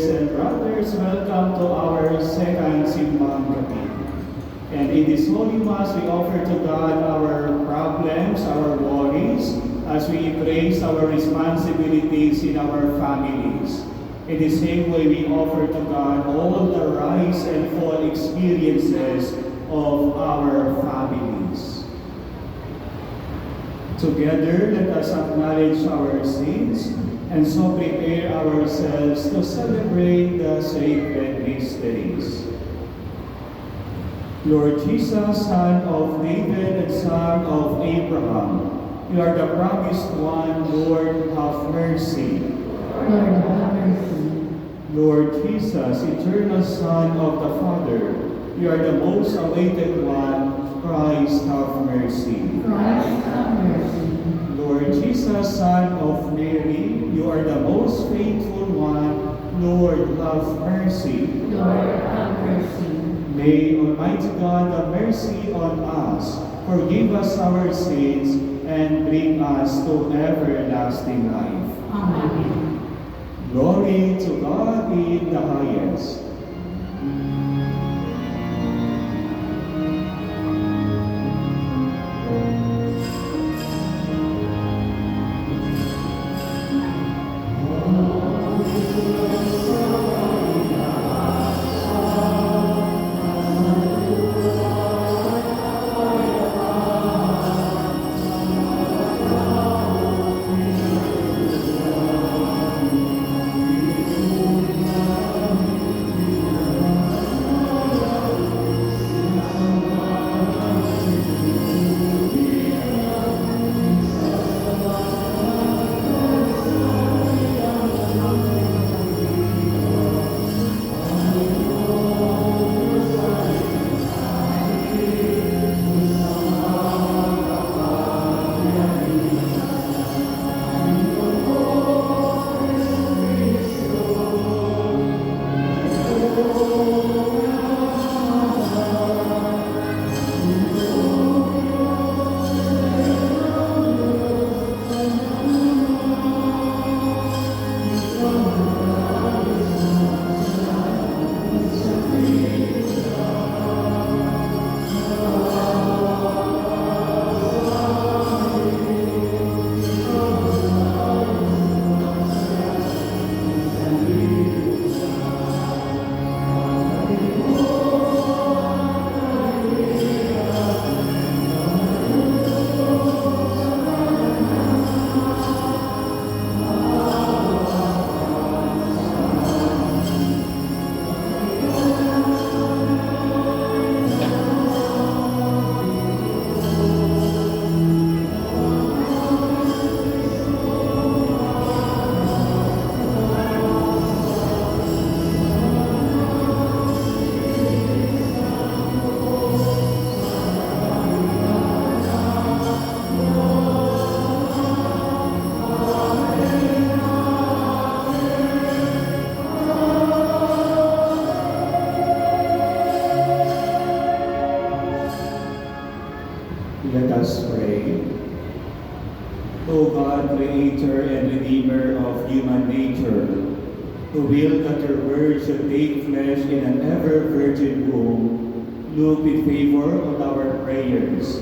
Sisters and brothers, welcome to our second Simbang Gabi. And in this Holy Mass, we offer to God our problems, our worries, as we embrace our responsibilities in our families. In the same way, we offer to God all the rise and fall experiences of our families. Together, let us acknowledge our sins and so prepare ourselves to celebrate the sacred mysteries. Lord Jesus, Son of David and Son of Abraham, you are the promised one, Lord, have mercy. Lord, have mercy. Lord Jesus, eternal Son of the Father, you are the most awaited one, Christ, have mercy. Christ, have mercy. Jesus, Son of Mary, you are the most faithful one. Lord, have mercy. Lord, have mercy. May Almighty God have mercy on us, forgive us our sins, and bring us to everlasting life. Amen. Glory to God in the highest. Let us pray. O God, creator and redeemer of human nature, who will that your word should take flesh in an ever virgin womb, look with favor on our prayers,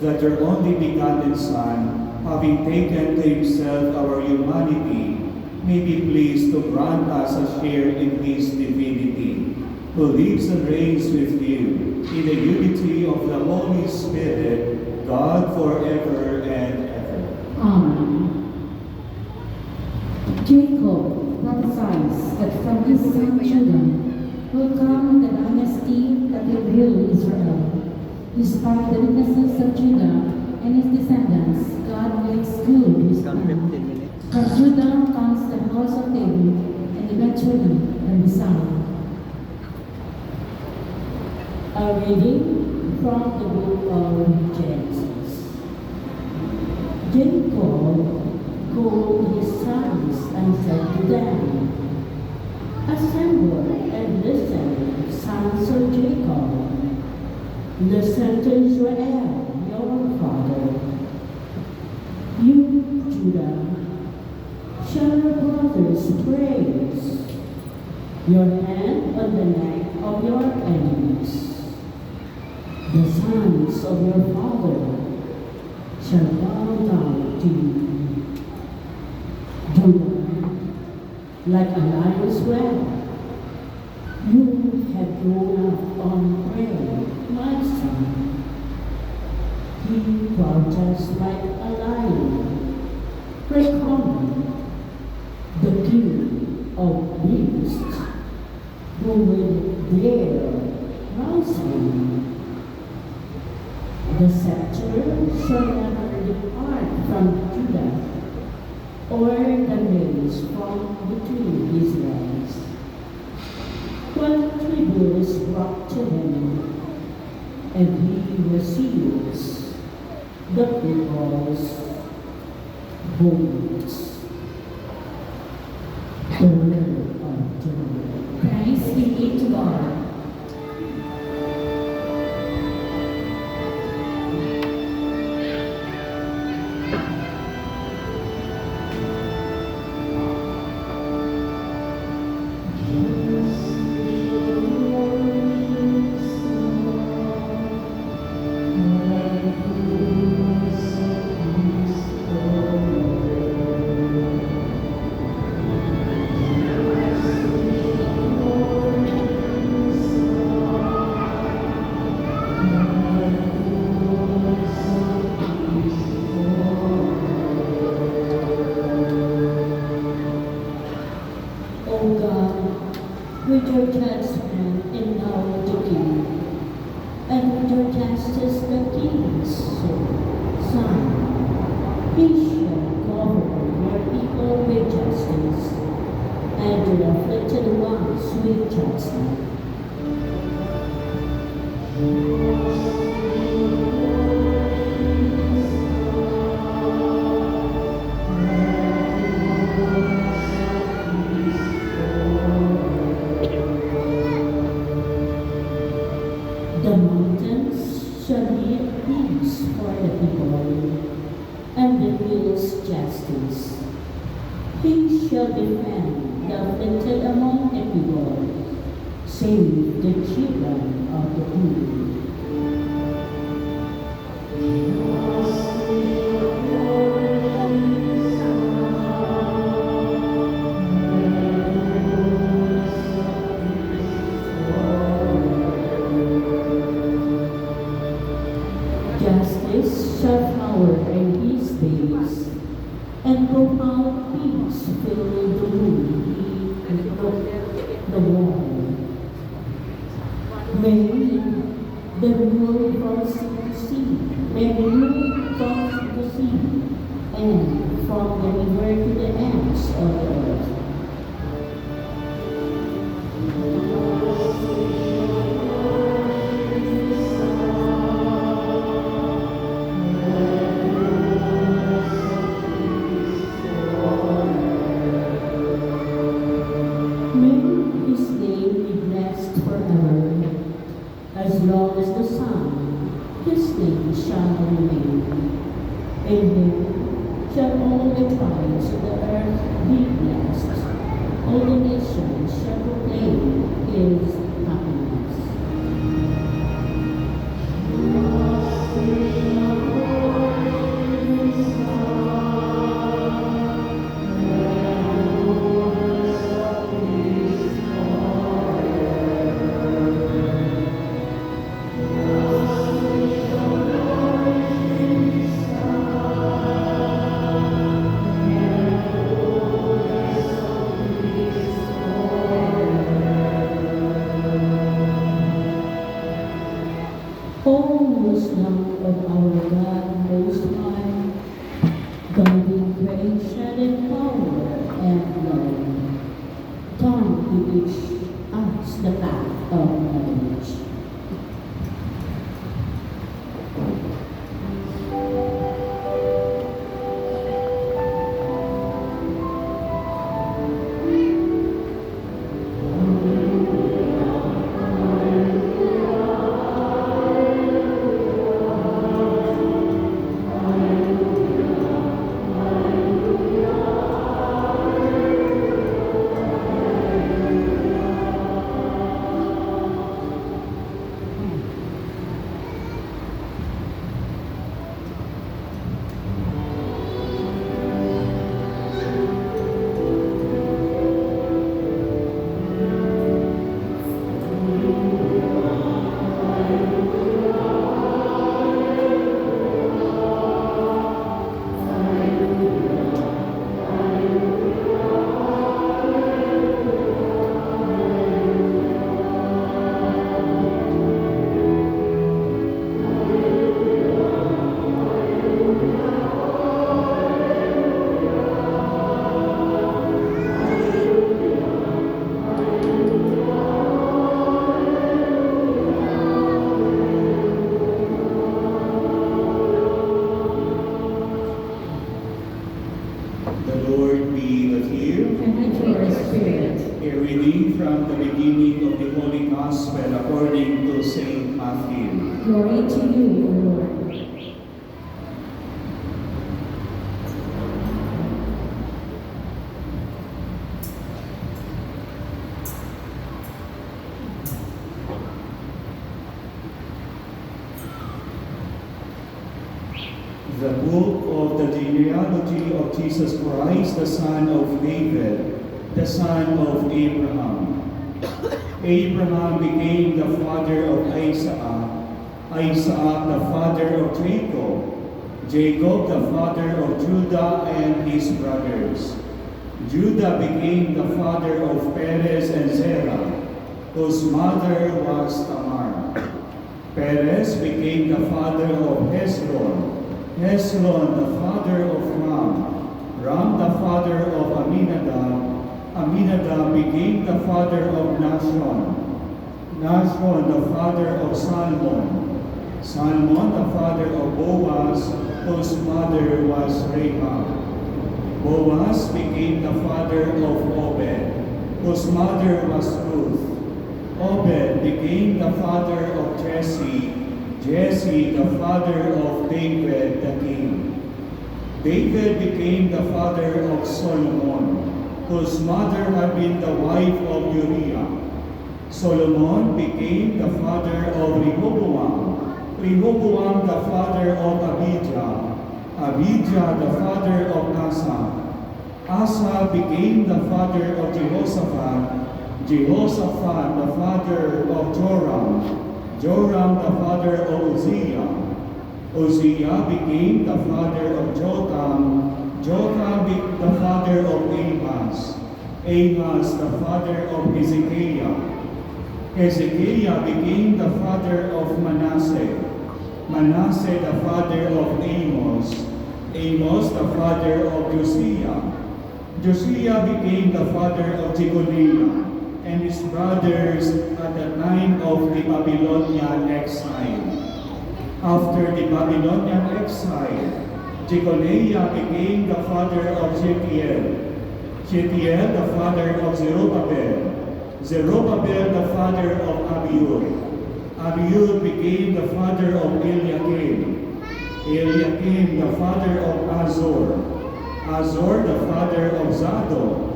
that your only begotten Son, having taken to himself our humanity, may be pleased to grant us a share in his divinity, who lives and reigns with you in the unity of the Holy Spirit, God forever and ever. Amen. Jacob prophesies that from his son Judah will come the dynasty that will rule Israel. Despite the weaknesses of Judah and his descendants, God makes good his Hanggang plan. From Judah comes the house of David and eventually the Messiah. A reading assembled and listened, sons of Jacob. Listen to Israel, your father. You, Judah, shall your brothers praise, your hand on the neck of your enemies. The sons of your father shall bow down to you. Do not, like a lion's whelp, just like holiness. Glory unto the Lord. beach. Ah, the back of oh, the beach. The book of the genealogy of Jesus Christ, the son of David, the son of Abraham. Abraham became the father of Isaac, Isaac the father of Jacob, Jacob the father of Judah and his brothers. Judah became the father of Perez and Zerah, whose mother was Tamar. Perez became the father of Hezron, Hezron the father of Ram, Ram the father of Aminadab, Aminadab became the father of Nashon, Nashon the father of Salmon, Salmon the father of Boaz, whose mother was Rahab. Boaz became the father of Obed, whose mother was Ruth. Obed became the father of Jesse, Jesse the father of David the king. David became the father of Solomon, whose mother had been the wife of Uriah. Solomon became the father of Rehoboam, Rehoboam the father of Abijah, Abijah the father of Asa. Asa became the father of Jehoshaphat, Jehoshaphat the father of Joram, Joram the father of Uzziah. Uzziah became the father of Jotham, Jotham the father of Ahaz, Ahaz the father of Hezekiah. Hezekiah became the father of Manasseh, Manasseh the father of Amos, Amos the father of Josiah. Josiah became the father of Jeconiah and his brothers at the time of the Babylonian exile. After the Babylonian exile, Jeconiah became the father of Shealtiel, Shealtiel the father of Zerubbabel, Zerubbabel the father of Abiud, Abiud became the father of Eliakim, Eliakim the father of Azor, Azor the father of Zadok,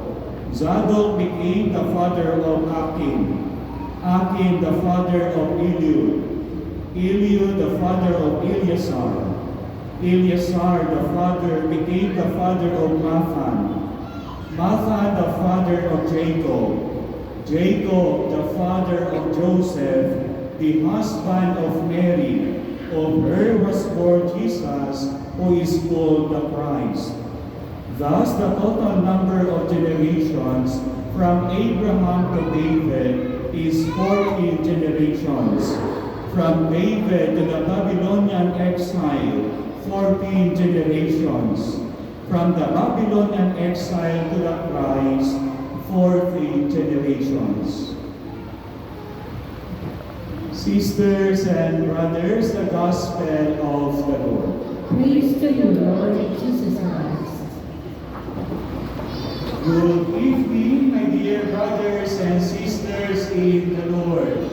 Zadok became the father of Akim, Akim the father of Eliud, Eliud the father of Eleazar, Eleazar the father became the father of Mathan, Mathan the father of Jacob, Jacob the father of Joseph, the husband of Mary, of her was born Jesus, who is called the Christ. Thus, the total number of generations from Abraham to David is 14 generations. From David to the Babylonian exile, 14 generations. From the Babylonian exile to the Christ, 14 generations. Sisters and brothers, the Gospel of the Lord. Praise to you, Lord Jesus Christ. Good evening, my dear brothers and sisters in the Lord.